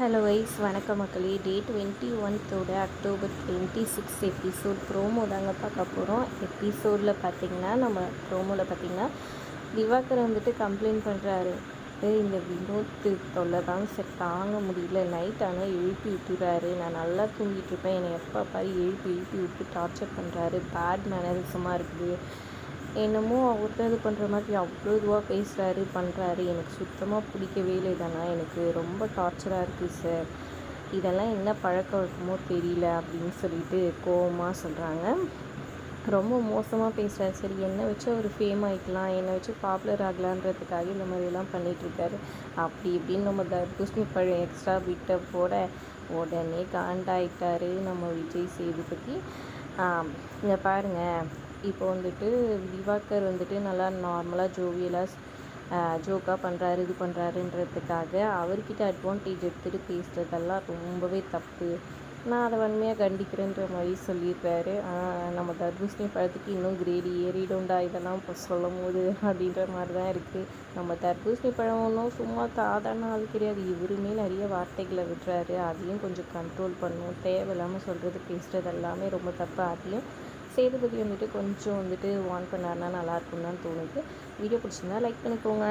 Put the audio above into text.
Hello வைஸ் வணக்கம் மக்களே. Day twenty ஒன்த்தோட October twenty six episode promo தாங்க பார்க்க போகிறோம் எபிசோடில் பார்த்தீங்கன்னா நம்ம ப்ரோமோவில் பார்த்தீங்கன்னா திவாகர் வந்துட்டு கம்ப்ளைண்ட் பண்ணுறாரு இந்த வினோத்து தொல்லை தான் சரி. தாங்க முடியல. நைட் ஆனால் எழுப்பி விட்டுறாரு. நான் நல்லா தூங்கிட்டு இருப்பேன். என்னை எப்போ பாரு எழுப்பி எழுப்பி விட்டு டார்ச்சர் பண்ணுறாரு பேட் மேனரிசமாக இருக்குது. என்னமோ அவர் இது பண்ணுற மாதிரி அவ்வளோ இதுவாக பேசுகிறாரு பண்ணுறாரு எனக்கு சுத்தமாக பிடிக்கவே இல்லை இதெல்லாம். எனக்கு ரொம்ப டார்ச்சராக இருக்குது சார் இதெல்லாம் என்ன பழக்க வழக்கமோ தெரியல அப்படின்னு சொல்லிட்டு கோவமாக சொல்கிறாங்க ரொம்ப மோசமாக பேசுகிறாரு சரி என்னை வச்சு அவர் ஃபேம் ஆகிக்கலாம் என்னை வச்சு பாப்புலர் ஆகலான்றதுக்காக இந்த மாதிரிலாம் பண்ணிகிட்ருக்காரு அப்படி இப்படின்னு நம்ம தர்பூசணி பழம் எக்ஸ்ட்ரா விட்ட போட உடனே காண்டாயிட்டாரு நம்ம விஜய் சேதுபதி. இங்கே பாருங்கள் இப்போ வந்துட்டு திவாகர் வந்துட்டு நல்லா நார்மலாக ஜோவியலாக ஜோக்காக பண்ணுறாரு இது பண்ணுறாருன்றதுக்காக அவர்கிட்ட அட்வான்டேஜ் எடுத்துகிட்டு பேசுகிறதெல்லாம் ரொம்பவே தப்பு. நான் அதை வன்மையாக கண்டிக்கிறேன்ற மாதிரி சொல்லியிருக்காரு. நம்ம தர்பூசணி பழத்துக்கு இன்னும் கிரேடி ஏறிடும்டா இதெல்லாம் இப்போ சொல்லும் போது அப்படின்ற மாதிரி தான் இருக்குது நம்ம தர்பூசணி பழம் ஒன்றும் சும்மா சாதாரண ஆள் கிடையாது. இவருமே நிறைய வார்த்தைகளை விடுறாரு. அதையும் கொஞ்சம் கண்ட்ரோல் பண்ணும் தேவையில்லாமல் சொல்கிறது பேசுகிறது எல்லாமே ரொம்ப தப்பு. அதையும் சேதுபதி வந்துட்டு கொஞ்சம் வந்துட்டு வான் பண்ணாருன்னா நல்லாயிருக்கும் தான் தோணுது. வீடியோ பிடிச்சிருந்தா லைக் பண்ணிக்கோங்க.